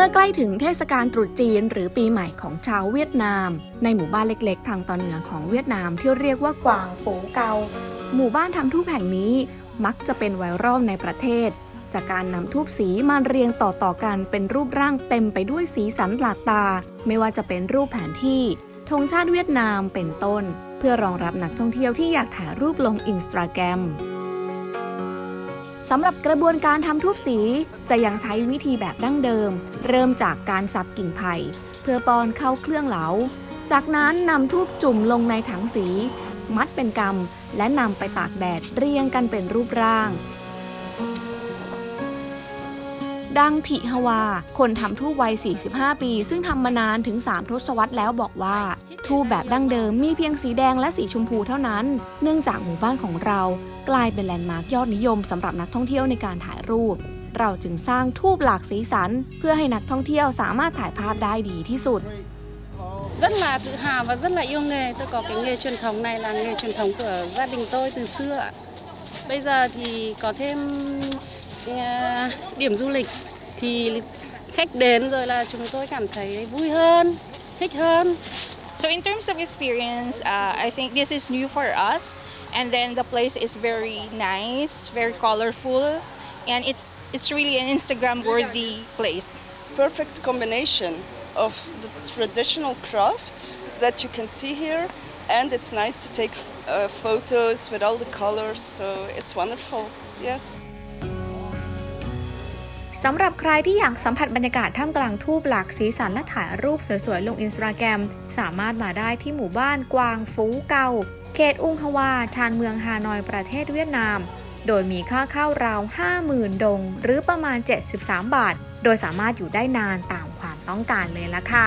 มื่อใกล้ถึงเทศกาลตรุษจีน หรือปีใหม่ของชาวเวียดนาม ในหมู่บ้านเล็กๆ ทางตอนเหนือของเวียดนามที่เรียกว่ากวางฝูเกา หมู่บ้านทำทูบแห่งนี้มักจะเป็นไวรัลในประเทศ จากการนำทูบสีมาเรียงต่อๆกันเป็นรูปร่างเต็มไปด้วยสีสันหลากตา ไม่ว่าจะเป็นรูปแผนที่ธงชาติเวียดนามเป็นต้น เพื่อรองรับนักท่องเที่ยวที่อยากถ่ายรูปลงอินสตาแกรม สำหรับกระบวนการทำทูบสีจะยังใช้วิธีแบบดั้งเดิม เริ่มจากการสับกิ่งไผ่เพื่อปอนเข้าเครื่องเหลา จากนั้นนำทูบจุ่มลงในถังสี มัดเป็นกำและนำไปตากแดดเรียงกันเป็นรูปร่าง ดังทิฮวา คนทำทูบวัย 45 ปี ซึ่งทำมานานถึง 3 ทศวรรษแล้วบอกว่า ทูบแบบดั้งเดิมมีเพียงสีแดงและสีชมพูเท่านั้น เนื่องจากหมู่บ้านของเรา กลายเป็นแลนด์มาร์คยอดนิยมสำหรับนักท่องเที่ยวในการถ่ายรูป เราจึงสร้างทูบหลากสีสัน เพื่อให้นักท่องเที่ยวสามารถถ่ายภาพได้ดีที่สุด rất là tự hào và rất là yêu nghề. Tôi có cái nghề truyền thống này là nghề truyền thống của gia đình tôi từ xưa. Bây giờ thì có thêm điểm du lịch thì khách đến rồi là chúng tôi cảm thấy vui hơn, thích hơn. So in terms of experience, uh, I think this is new for us, and then the place is very nice, very colorful, and it's it's really an Instagram-worthy place. perfect combination of the traditional craft that you can see here and it's nice to take uh, photos with all the colors so it's wonderful yes สำหรับใครที่อยากสัมผัสบรรยากาศท่ามกลางทูบหลากสีสันและถ่ายรูปสวยๆ ลงอินสตาแกรมสามารถมาได้ที่หมู่บ้านกวางฟูเกาเขตอุงฮวา ชานเมืองฮานอยประเทศเวียดนาม โดยมีค่าเข้าราว 50,000 ดง หรือประมาณ 73 บาท โดยสามารถอยู่ได้นานตามความต้องการเลยละค่ะ